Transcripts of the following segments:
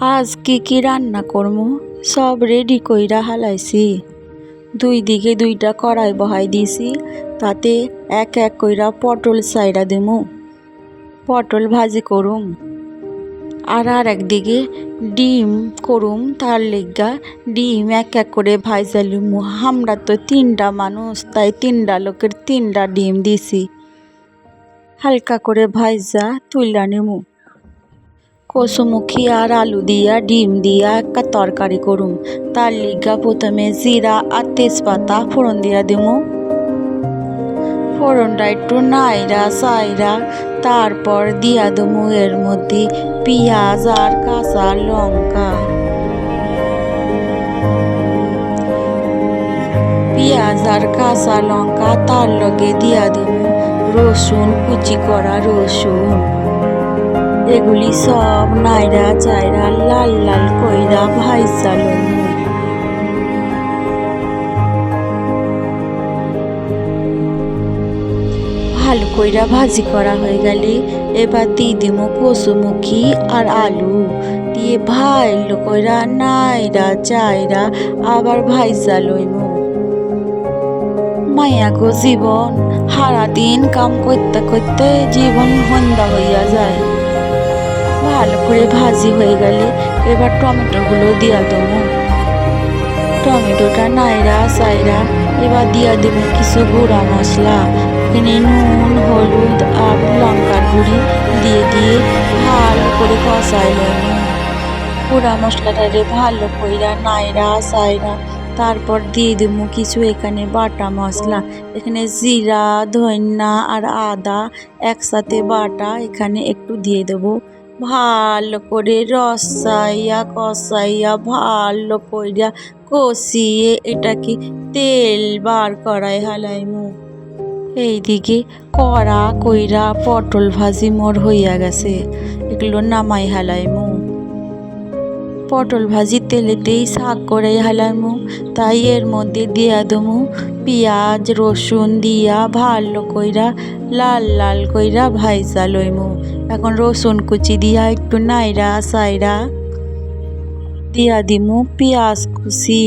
আজ কি কি রান্না করমু? সব রেডি কইরা হালাইছি। দুই দিকে দুইটা কড়াই বহাই দিছি, তাতে এক এক কইরা পটল সাইরা দিমু। পটল ভাজি করুম। আর আর একদিকে ডিম করুম, তার লেগা ডিম এক এক করে ভাইজা লিমু আমরা তো তিনটা মানুষ, তাই তিনটা লোকের তিনটা ডিম দিছি। হালকা করে ভাইজা তুইলা নিমু। কচুমুখী আর আলু দিয়া, ডিম দিয়া একটা তরকারি করুম। তার লিগা প্রথমে জিরা আর তেজপাতা ফোড়ন দিয়া দিমু। ফোড়নটা একটু নাইরা সাইরা তারপর দিয়া দেবো এর মধ্যে পেঁয়াজ আর কাঁচা লঙ্কা। পেঁয়াজ আর কাঁচা লঙ্কা তার লগে দিয়া দেবো রসুন কুচি করা রসুন। এগুলি সব নাইরা চাইরা লাল লাল কইরা লমু ভালো কইরা ভাজি করা হয়ে গেলে এবার দিয়ে দিমু কচুমুখী আর আলু। দিয়ে ভাইলো কইরা নাইরা চাইরা আবার লইমু মায়া গো জীবন, সারাদিন কাম করতে করতে জীবন হন্দা হইয়া যায়। ভালো করে ভাজি হয়ে গেলে এবার টমেটোগুলো দিয়া দেবো। টমেটোটা নাইরা সাইরা, এবার দিয়া দেবো কিছু গুঁড়া মশলা। এখানে নুন, হলুদ আর লঙ্কার গুঁড়ি দিয়ে দিয়ে ভালো করে কষাই নেব। গুঁড়া মশলাটারে ভালো কইরা নাইরা সাইরা, তারপর দিয়ে দেবো কিছু এখানে বাটা মশলা। এখানে জিরা ধন্যা আর আদা একসাথে বাটা এখানে একটু দিয়ে দেবো। ভালো করে রসাইয়া, কষাইয়া, ভালো কইরা কষিয়ে এটাকে তেল বার করাই হালাইমু। এইদিকে কড়া কইরা পটল ভাজি মোর হইয়া গেছে, এগুলো নামাই হালাইমু। পটল ভাজি তেলেতেই শাক করে হালাইমু, তাই এর মধ্যে দিয়া দমু পেঁয়াজ, রসুন দিয়া ভালো কইরা লাল লাল কইরা ভাইজা লইমু। এখন রসুন কুচি দিয়া একটু নাইরা সাইরা দিয়া দিমু পেঁয়াজ কুচি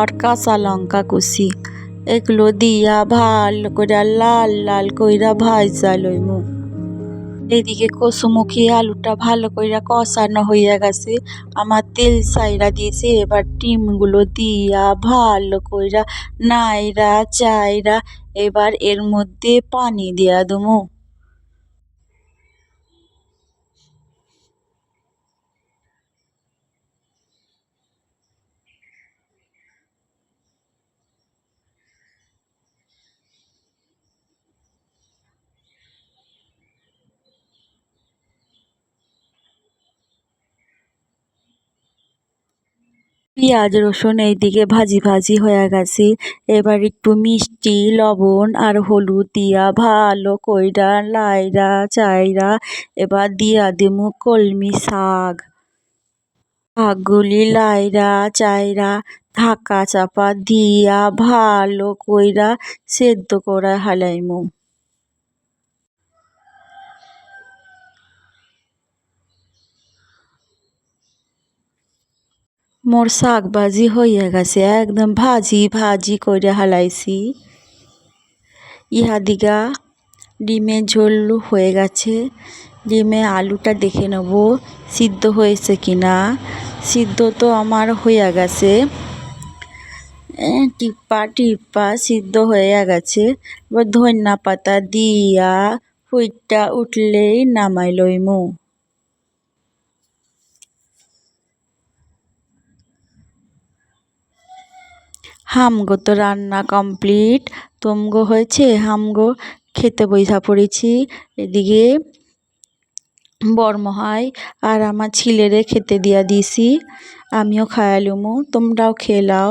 আর কাঁচা লঙ্কা কুচি। এগুলো দিয়া ভালো করে লাল লাল কইরা ভাইজা লইমু। এদিকে কচুমুখী আলুটা ভালো কইরা কষানো হইয়া গেছে। আমার তেল সাইরা দিয়েছে, এবার ডিমগুলো দিয়া ভালো কইরা নাইরা চাইরা এবার এর মধ্যে পানি দিয়া দেবো পেঁয়াজ, রসুন এইদিকে ভাজি ভাজি হয়ে গেছে। এবার একটু মিষ্টি, লবণ আর হলুদ দিয়া ভালো কইরা লাইরা চাইরা এবার দিয়া দিমু কলমি শাক। শাকগুলি লাইরা চাইরা ঢাকা চাপা দিয়া ভালো কইরা সেদ্ধ করা হালাইমু। মোর শাক ভাজি হইয়া গেছে, একদম ভাজি ভাজি করে হালাইছি। ইহা দিগা ডিমের ঝোল হয়ে গেছে। ডিমে আলুটা দেখে নেব, সিদ্ধ হয়েছে কিনা। সিদ্ধ তো আমার হইয়া গেছে। টিপ্পা টিপ্পা সিদ্ধ হয়ে গেছে। এবার ধন্যা পাতা দিয়া ফুইটটা উঠলেই নামাই লইমু। হামগো, তো রান্না কমপ্লিট। তোমগো হয়েছে? হামগো, খেতে বইসা পড়েছি। এদিকে বরমহাই আর আমার ছেলেরে খেতে দিয়া দিছি। আমিও খায়ালুমু তোমরাও খেলাও